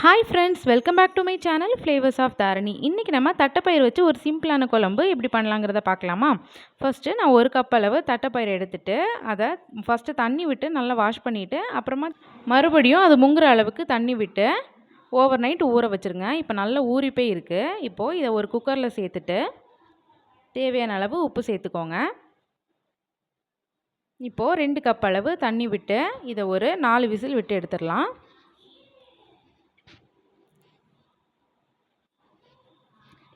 Hi friends welcome back to my channel flavours of Dharani இன்றைக்கி நம்ம தட்டைப்பயிர் வச்சு ஒரு சிம்பிளான குழம்பு எப்படி பண்ணலாங்கிறத பார்க்கலாமா? ஃபஸ்ட்டு நான் ஒரு கப் அளவு தட்டைப்பயிர் எடுத்துகிட்டு அதை ஃபஸ்ட்டு தண்ணி விட்டு நல்லா வாஷ் பண்ணிவிட்டு அப்புறமா மறுபடியும் அது முங்குற அளவுக்கு தண்ணி விட்டு ஓவர் நைட் ஊற வச்சுருங்க. இப்போ நல்லா ஊறி போய் இருக்குது இப்போது இதை ஒரு குக்கரில் சேர்த்துட்டு தேவையான அளவு உப்பு சேர்த்துக்கோங்க. இப்போது ரெண்டு கப் அளவு தண்ணி விட்டு இதை ஒரு நாலு விசில் விட்டு எடுத்துடலாம்.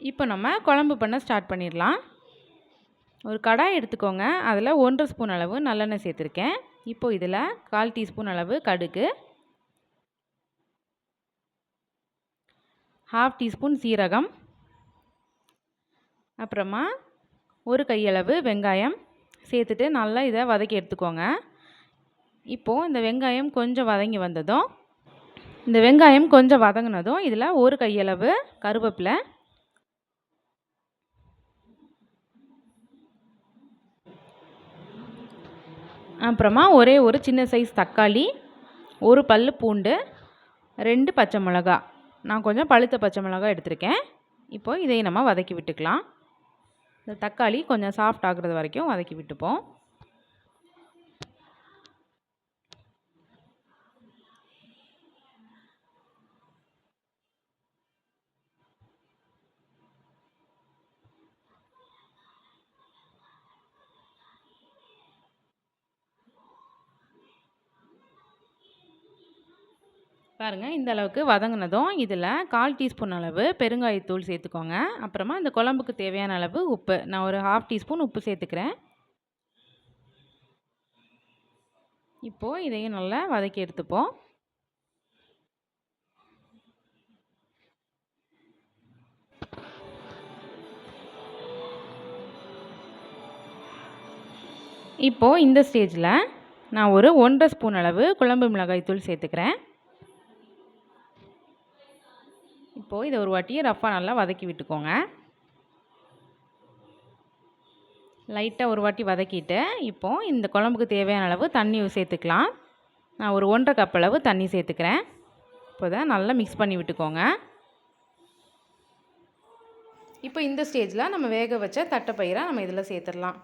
இப்போ நம்ம குழம்பு பண்ண ஸ்டார்ட் பண்ணிடலாம். ஒரு கடாய் எடுத்துக்கோங்க. அதில் ஒன்றரை ஸ்பூன் அளவு நல்லெண்ணெய் சேர்த்துருக்கேன். இப்போது இதில் கால் டீஸ்பூன் அளவு கடுகு. ஹாஃப் டீஸ்பூன் சீரகம். அப்புறமா ஒரு கையளவு வெங்காயம். சேர்த்துட்டு நல்லா இதை வதக்கி எடுத்துக்கோங்க. இப்போது இந்த வெங்காயம் கொஞ்சம் வதங்கி வந்ததும் இந்த வெங்காயம் கொஞ்சம் வதங்கினதும் இதில் ஒரு கையளவு கருவேப்பிலை அப்புறமா ஒரே ஒரு சின்ன சைஸ் தக்காளி ஒரு பல் பூண்டு ரெண்டு பச்சை மிளகா. நான் கொஞ்சம் பழுத்த பச்சை மிளகா எடுத்திருக்கேன். இப்போ இதை நம்ம வதக்கி விட்டுக்கலாம். இந்த தக்காளி கொஞ்சம் சாஃப்ட் ஆகுறது வரைக்கும் வதக்கி விட்டுப்போம். பாருங்கள் இந்த அளவுக்கு வதங்கினதும் இதில் கால் டீஸ்பூன் அளவு பெருங்காயத்தூள் சேர்த்துக்கோங்க. அப்புறமா இந்த குழம்புக்கு தேவையான அளவு உப்பு. நான் ஒரு ஹாஃப் டீஸ்பூன் உப்பு சேர்த்துக்கிறேன். இப்போது இதையும் நல்லா வதக்கி எடுத்துப்போம். இப்போது இந்த ஸ்டேஜில் நான் ஒரு ஒன்றரை ஸ்பூன் அளவு குழம்பு மிளகாய் தூள் சேர்த்துக்கிறேன். இப்போது இதை ஒரு வாட்டி ரஃப்பாக நல்லா வதக்கி விட்டுக்கோங்க. லைட்டாக ஒரு வாட்டி வதக்கிட்டு இப்போது இந்த குழம்புக்கு தேவையான அளவு தண்ணி சேர்த்துக்கலாம். நான் ஒரு ஒன்றரை கப் அளவு தண்ணி சேர்த்துக்கிறேன். இப்போ தான் நல்லா மிக்ஸ் பண்ணி விட்டுக்கோங்க. இப்போ இந்த ஸ்டேஜில் நம்ம வேக வச்ச தட்டைப்பயிரை நம்ம இதில் சேர்த்துடலாம்.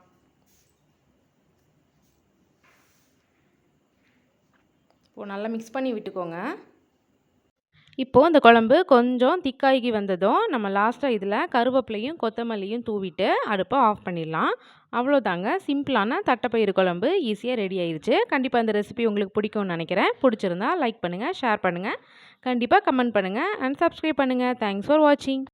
இப்போது நல்லா மிக்ஸ் பண்ணி விட்டுக்கோங்க. இப்போது இந்த குழம்பு கொஞ்சம் திக்காகி வந்ததும் நம்ம லாஸ்ட்டாக இதில் கருவேப்பிலையும் கொத்தமல்லியும் தூவிட்டு அடுப்பை ஆஃப் பண்ணிடலாம். அவ்வளோதாங்க சிம்பிளான தட்டைப்பயிறு குழம்பு ஈஸியாக ரெடி ஆயிடுச்சு கண்டிப்பாக இந்த ரெசிபி உங்களுக்கு பிடிக்கும்னு நினைக்கிறேன். பிடிச்சிருந்தா லைக் பண்ணுங்கள் ஷேர் பண்ணுங்கள் கண்டிப்பாக கமெண்ட் பண்ணுங்கள் அண்ட் சப்ஸ்கிரைப் பண்ணுங்கள் தேங்க்ஸ் ஃபார் வாட்சிங்